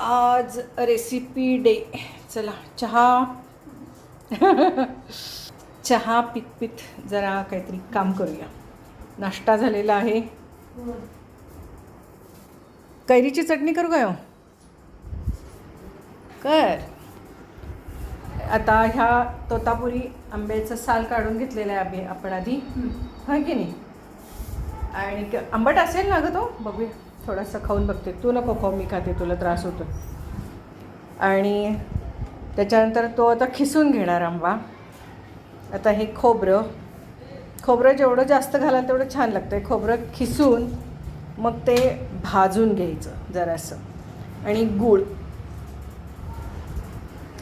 आज recipe day चला चहा. चहा पित पित जरा काहीतरी काम करूया. नाश्ता झालेला आहे. कैरीची चटणी करू काय हो? कर. आता ह्या तोतापुरी आंब्याचं साल काढून घेतलेलं आहे आपण आधी. हां की नाही? आणि आंबट असेल ना गं तो? बघूया. थोडासा खाऊन बघते. तू नको खाऊ मी खाते तुला त्रास होतो. आणि त्याच्यानंतर तो आता खिसून घेणार आंबा. आता हे खोबरं. खोबरं जेवढं जास्त घालाल तेवढं छान लागतं आहे खोबरं खिसून मग ते भाजून घ्यायचं जरासं. आणि गूळ.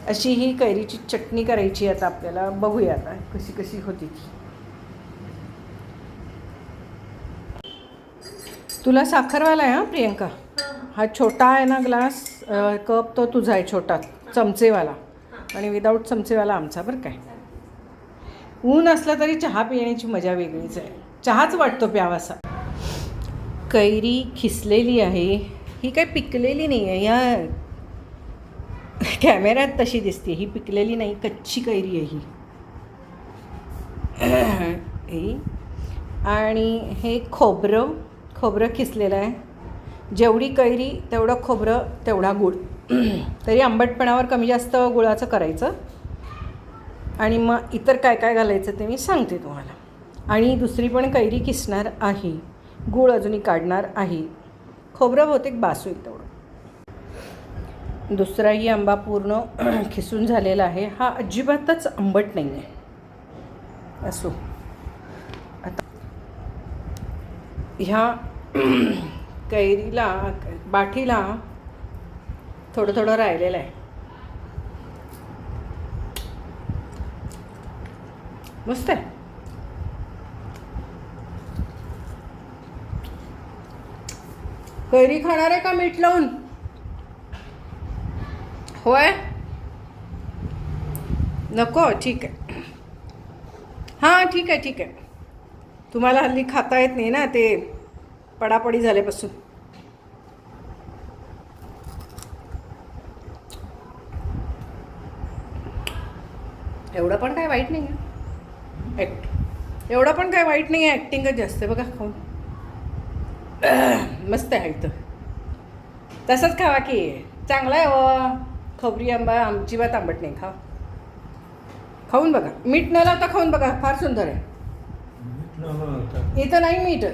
अशी ही कैरीची चटणी करायची आता आपल्याला. बघूया आता कशी कशी होती ती. तुला साखरवाला आहे हा प्रियंका? हा छोटा आहे ना ग्लास कप तो तुझा आहे छोटा चमचेवाला. आणि विदाऊट चमचेवाला आमचा बरं काय. ऊन असलं तरी चहा पिण्याची मजा वेगळीच आहे. चहाच वाटतो प्यावासा. कैरी खिसलेली आहे. ही काय पिकलेली नाही आहे या कॅमेऱ्यात तशी दिसते ही पिकलेली नाही कच्ची कैरी आहे ही. आणि हे खोबरं. खोबरं खिसलेलं आहे. जेवढी कैरी तेवढं खोबरं तेवढा गुळ. तरी आंबटपणावर कमी जास्त गुळाचं करायचं. आणि मग इतर काय काय घालायचं ते मी सांगते तुम्हाला. आणि दुसरी पण कैरी किसणार आहे. गूळ अजूनही काढणार आहे. खोबरं बहुतेक बास होईल तेवढं. दुसराही आंबा पूर्ण खिसून झालेला आहे. हा अजिबातच आंबट नाही आहे असो आता ह्या कैरीला बाठीला थोडं थोडं राहिलेलं आहे. मस्त आहे. कैरी खाणार आहे का मीठ लावून? होय? नको ठीक आहे. हां ठीक आहे ठीक आहे. तुम्हाला हल्ली खाता येत नाही ना ते पडापडी झाल्यापासून. एवढं पण काय वाईट नाही आहे ॲक्ट एवढं पण काय वाईट नाही आहे ॲक्टिंगच जास्त बघा खाऊन. मस्त आहे इथं. तसंच खावा की. चांगला आहे व. खबरी आंबा आमची बात आंबट नाही खा खाऊन बघा. मीठ न लावता खाऊन बघा. फार सुंदर आहे. इथं नाही मीठ.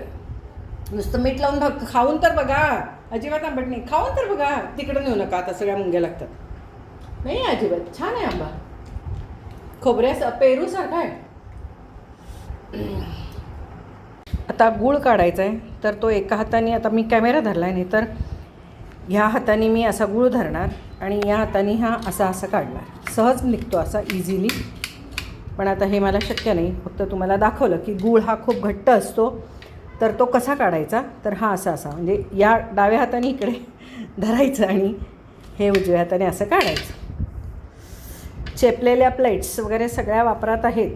नुसतं मीठ लावून भाग खाऊन तर बघा. अजिबात आंबट नाही. खाऊन तर बघा. तिकडं नेऊ नका आता सगळ्या मुंग्या लागतात. नाही अजिबात. छान आहे आंबा. खोबऱ्या पेरूसारखा आहे. आता गूळ काढायचा आहे तर तो एका हाताने आता मी कॅमेरा धरला आहे नाही तर ह्या हाताने मी असा गूळ धरणार आणि या हाताने हा असा असा काढणार. सहज निघतो असा इझिली पण आता हे मला शक्य नाही. फक्त तुम्हाला दाखवलं की गूळ हा खूप घट्ट असतो. तर तो कसा काढायचा? तर हा असा असा. म्हणजे या डाव्या हाताने इकडे धरायचं आणि हे उजव्या हाताने असं काढायचं. चेपलेल्या प्लेट्स वगैरे सगळ्या वापरात आहेत.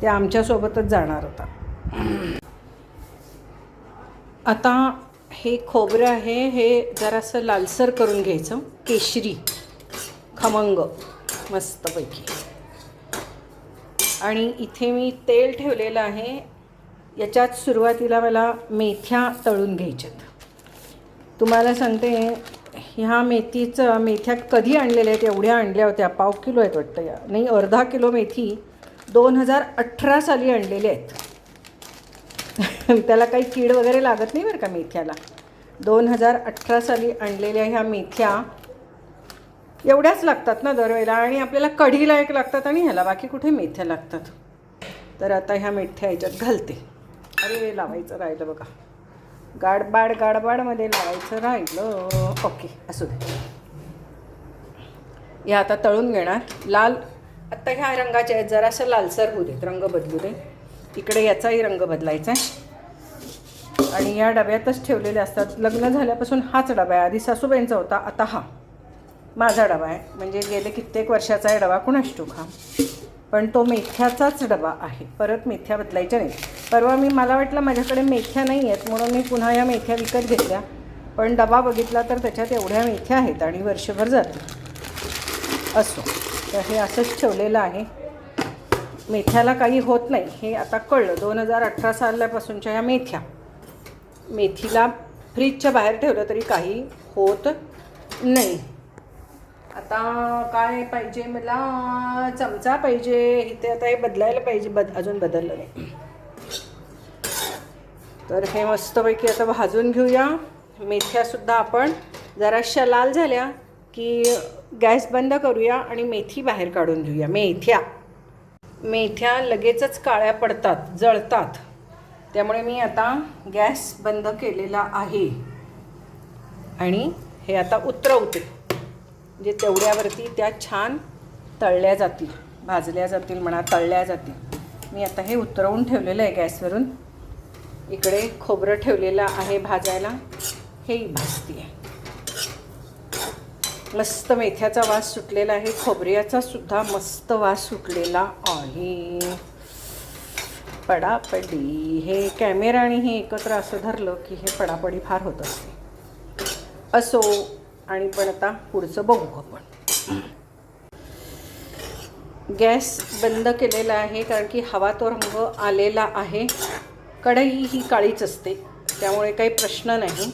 त्या आमच्यासोबतच जाणार होता आता हे खोबरं आहे. हे जरासं लालसर करून घ्यायचं. केशरी. खमंग. मस्तपैकी. आणि इथे मी तेल ठेवलेलं आहे. याच्यात सुरुवातीला मला मेथ्या तळून घ्यायच्यात. तुम्हाला सांगते ह्या मेथीचं मेथ्या कधी आणलेल्या आहेत एवढ्या आणल्या होत्या. पाव किलो आहेत वाटतं या. नाही अर्धा किलो मेथी दोन हजार अठरा साली आणलेल्या आहेत. त्याला काही कीड वगैरे लागत नाही बरं का मेथ्याला. दोन हजार अठरा साली आणलेल्या ह्या मेथ्या एवढ्याच लागतात ना दरवेळेला आणि आपल्याला कढीला एक लागतात आणि ह्याला बाकी कुठे मेथ्या लागतात. तर आता ह्या मेथ्या ह्याच्यात घालते. अरे लावायचं राहिलं बघा. गाडबाड गाडबाडमध्ये लावायचं राहिलं. ओके असू दे. ह्या आता तळून घेणार. लाल आत्ता ह्या रंगाच्या आहेत. जरासं लालसर होऊ देत रंग बदलू दे. इकडे याचाही रंग बदलायचा आहे आणि या डब्यातच ठेवलेले असतात. लग्न झाल्यापासून हाच डबा आहे. आधी सासूबाईंचा होता आता हा. माझा डबा आहे. म्हणजे गेले कित्येक वर्षाचा आहे डबा कुणाच टोक हा. पण तो मेथ्याचाच डबा आहे. परत मेथ्या बदलायच्या नाही परवा मी मला वाटलं माझ्याकडे मेथ्या नाही आहेत म्हणून मी पुन्हा या मेथ्या विकत घेतल्या. पण डबा बघितला तर त्याच्यात एवढ्या मेथ्या आहेत आणि वर्षभर जातील. असो. तर हे असंच ठेवलेलं आहे. मेथ्याला काही होत नाही. हे आता कळलं. दोन हजार अठरा सालापासूनच्या ह्या मेथ्या. मेथीला फ्रीजच्या बाहेर ठेवलं तरी काही होत नाही. आता काय पाहिजे मला? चमचा पाहिजे. इथे आता हे बदलायला पाहिजे. बद अजून बदललं नाही. तर हे मस्तपैकी आता भाजून घेऊया. मेथ्यासुद्धा आपण. जराशा लाल झाल्या की गॅस बंद करूया आणि मेथी बाहेर काढून घेऊया. मेथ्या. मेथ्या लगेचच काळ्या पडतात जळतात. त्यामुळे मी आता गॅस बंद केलेला आहे. आणि हे आता उतरवते. म्हणजे तेवढ्यावरती त्या छान तळल्या जातील भाजल्या जातील म्हणा तळल्या जातील. मी आता हे उतरवून ठेवलेलं आहे गॅसवरून. इकडे खोबरं ठेवलेलं आहे भाजायला. हेही भाजते. आहे मस्त मेथ्याचा वास सुटलेला आहे. खोबऱ्याचा सुद्धा मस्त वास सुटलेला आहे. पडापडी. हे कॅमेरा आणि हे एकत्र असं धरलं की हे पडापडी फार होत असते. असो आणि पण आता पुढचं बघू आपण. गॅस बंद केलेला आहे कारण की हवा तो रंग आलेला आहे. कढई ही काळीच असते त्यामुळे काही प्रश्न नाही.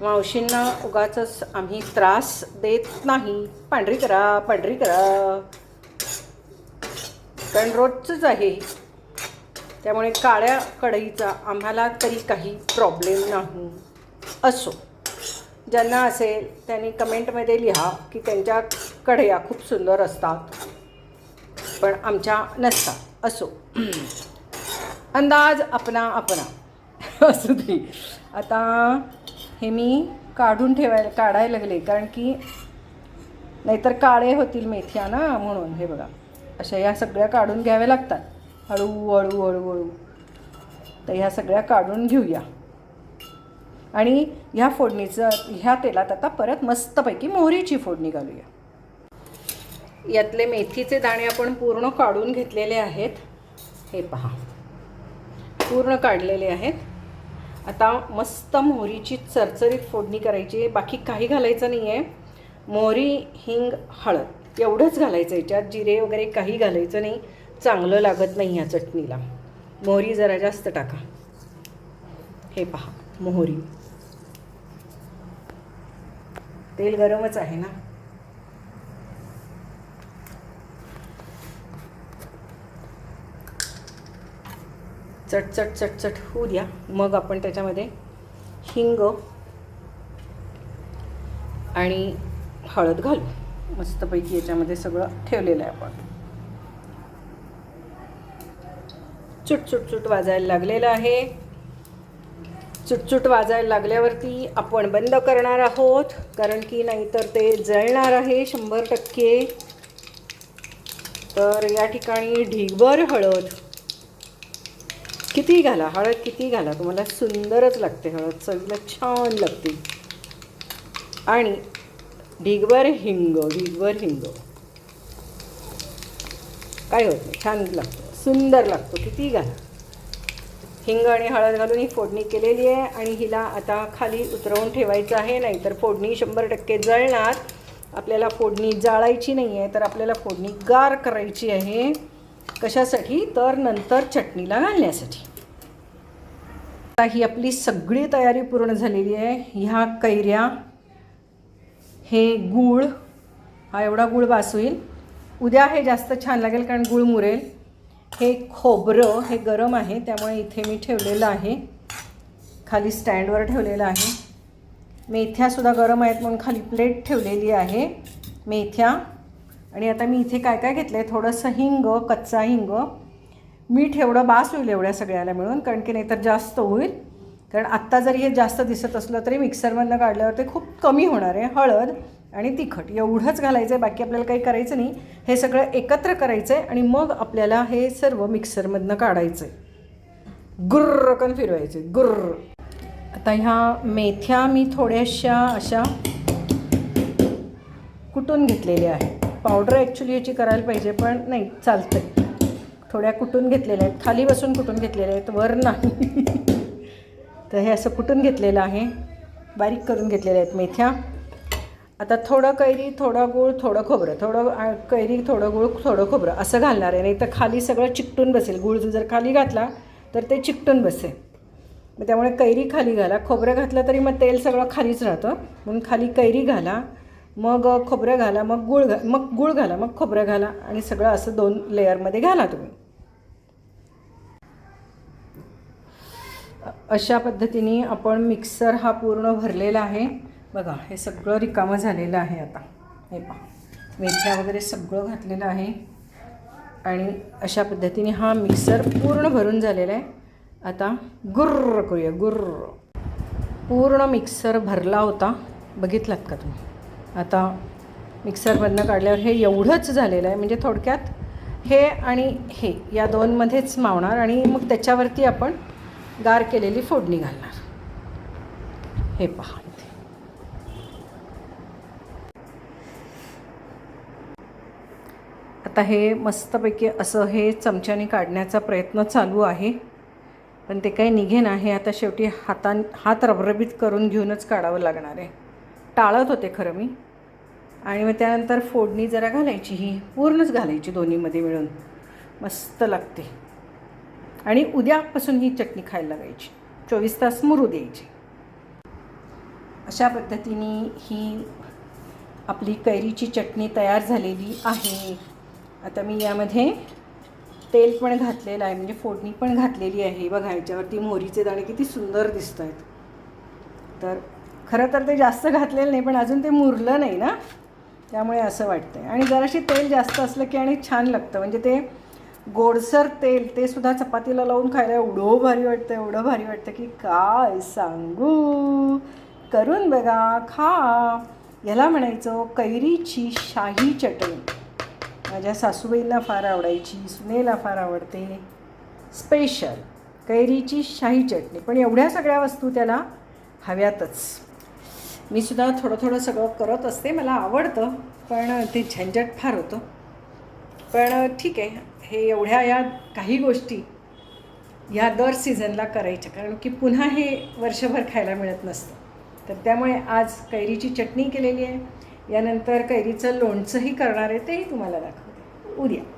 मावशींना उगाच आम्ही त्रास देत नाही. पांढरी करा पांढरी करा. कारण रोजचंच आहे. त्यामुळे काळ्या कढईचा आम्हाला तरी काही प्रॉब्लेम नाही. असो. ज्यांना असेल त्यांनी कमेंटमध्ये लिहा की त्यांच्या कढया खूप सुंदर असतात. पण आमच्या नसतात. असो. अंदाज अपना आपणा असू दे. आता हे मी काढून ठेवायला काढायला लागले कारण की नाहीतर काळे होतील मेथ्या ना म्हणून. हे बघा. अशा ह्या सगळ्या काढून घ्याव्या लागतात. हळू हळू हळू हळू. तर ह्या सगळ्या काढून घेऊया. आणि ह्या फोडणीचं ह्या तेलात आता परत मस्तपैकी मोहरीची फोडणी घालूया. यातले मेथीचे दाणे आपण पूर्ण काढून घेतलेले आहेत. हे पहा. पूर्ण काढलेले आहेत. आता मस्त मोहरीची चरचरीत फोडणी करायची आहे. बाकी काही घालायचं नाही आहे मोहरी हिंग हळद एवढंच घालायचं याच्यात जिरे वगैरे काही घालायचं नाही. चांगलं लागत नाही ह्या चटणीला. मोहरी जरा जास्त टाका. हे पहा मोहरी. तेल गरमच आहे ना. चटचट चटचट होऊ द्या. मग आपण त्याच्यामध्ये हिंग आणि हळद घालू. मस्तपैकी याच्यामध्ये सगळं ठेवलेलं आहे आपण. चुटचुटचुट वाजायला लागलेलं आहे. चुटचुट वाजायला लागल्यावरती आपण बंद करणार आहोत कारण की नाहीतर ते जळणार आहे शंभर टक्के. तर या ठिकाणी ढिगभर हळद. किती घाला? हळद किती घाला? तुम्हाला सुंदरच लागते हळद चवीला छान लागते. आणि ढिगभर हिंग ढिगभर हिंग. काय होत नाही? छान लागतं सुंदर लागतो. किती घाला? हिंग आणि हळद घालून ही फोडणी केलेली आहे आणि हिला आता खाली उतरवून ठेवायचं आहे नाहीतर फोडणी शंभर टक्के जळणार. आपल्याला फोडणी जाळायची नाही आहे तर आपल्याला फोडणी गार करायची आहे. कशासाठी? तर नंतर चटणीला घालण्यासाठी. आता ही आपली सगळी तयारी पूर्ण झालेली आहे. ह्या कैऱ्या हे गूळ हा एवढा गूळ बास होईल. उद्या हे जास्त छान लागेल कारण गूळ मुरेल. हे खोबरं हे गरम आहे त्यामुळे इथे मी ठेवलेलं आहे. खाली स्टँडवर ठेवलेलं आहे. मेथ्यासुद्धा गरम आहेत म्हणून खाली प्लेट ठेवलेली आहे. मेथ्या. आणि आता मी इथे काय काय घेतलं आहे थोडंसं हिंग कच्चा हिंग. मीठ एवढं बास होईल एवढ्या सगळ्याला मिळून कारण की नाहीतर जास्त होईल. कारण आत्ता जरी हे जास्त दिसत असलं तरी मिक्सरमधनं काढल्यावर ते खूप कमी होणार आहे. हळद. आणि तिखट. एवढंच घालायचं आहे बाकी आपल्याला काही करायचं नाही. हे सगळं एकत्र करायचं आहे आणि मग आपल्याला हे सर्व मिक्सरमधनं काढायचं आहे गुर्रकन फिरवायचे गुर्र. आता ह्या मेथ्या मी थोड्याशा अशा कुटून घेतलेल्या आहेत. पावडर ॲक्च्युली याची करायला पाहिजे पण नाही चालतं थोड्या कुटून घेतलेल्या आहेत. खाली बसून कुटून घेतलेल्या आहेत वर नाही. तर हे असं कुटून घेतलेलं आहे. बारीक करून घेतलेल्या आहेत मेथ्या. आता थोडं कैरी थोडं गूळ थोडं खोबरं. थोडं कैरी थोडं गूळ थोडं खोबरं. असं घालणार आहे. नाही तर खाली सगळं चिकटून बसेल. गूळ जर खाली घातला तर ते चिकटून बसेल. मग त्यामुळे कैरी खाली घाला. खोबरं घातलं तरी मग तेल सगळं खालीच राहतं. म्हणून खाली कैरी घाला. मग खोबरं घाला. मग गूळ घा मग गूळ घाला. मग खोबरं घाला. आणि सगळं असं दोन लेअरमध्ये घाला तुम्ही. अशा पद्धतीने आपण मिक्सर हा पूर्ण भरलेला आहे. बघा हे सगळं रिकामं झालेलं आहे आता. हे पहा मेथ्या वगैरे सगळं घातलेलं आहे. आणि अशा पद्धतीने हा मिक्सर पूर्ण भरून झालेला आहे. आता गुर्र करूया गुर्र. पूर्ण मिक्सर भरला होता. बघितलात का तुम्ही? आता मिक्सरमधनं काढल्यावर हे एवढंच झालेलं आहे. म्हणजे थोडक्यात हे आणि हे या दोनमध्येच मावणार आणि मग त्याच्यावरती आपण गार केलेली फोडणी घालणार. हे पहा इथे. आता हे मस्तपैकी असं हे चमच्याने काढण्याचा प्रयत्न चालू आहे. पण ते काही निघेन आहे. आता शेवटी हातान हात रबरबीत करून घेऊनच काढावं लागणार आहे. टाळत होते खरं मी. आणि मग त्यानंतर फोडणी जरा घालायची ही. पूर्णच घालायची दोन्हीमध्ये मिळून. मस्त लागते. आणि उद्यापासून ही चटणी खायला लागायची. चोवीस तास मुरू द्यायची. अशा पद्धतीने ही आपली कैरीची चटणी तयार झालेली आहे. आता मी यामध्ये तेल पण घातलेलं आहे म्हणजे फोडणी पण घातलेली आहे. बघा ह्याच्यावरती मोहरीचे दाणे किती सुंदर दिसत आहेत तर खरं तर ते जास्त घातलेलं नाही पण अजून ते मुरलं नाही ना? त्यामुळे असं वाटतं आहे आणि जराशी तेल जास्त असलं की आणि छान लागतं. म्हणजे ते गोडसर तेल ते सुद्धा चपातीला लावून खायला एवढं भारी वाटतं एवढं भारी वाटतं की काय सांगू? करून बघा खा. याला म्हणायचं कैरीची शाही चटणी. माझ्या सासूबाईंना फार आवडायची सुनेला फार आवडते. स्पेशल कैरीची शाही चटणी. पण एवढ्या सगळ्या वस्तू त्याला हव्यातच. मी सुद्धा थोडं थोडं सगळं करत असते. मला आवडतं. पण ते झंझट फार होतं. पण ठीक आहे. हे एवढ्या या काही गोष्टी ह्या दर सीझनला करायच्या. कारण की पुन्हा हे वर्षभर खायला मिळत नसतं. तर त्यामुळे आज कैरीची चटणी केलेली आहे. यानंतर कैरीचं लोणचंही करणार आहे तेही तुम्हाला दाखवते. उद्या.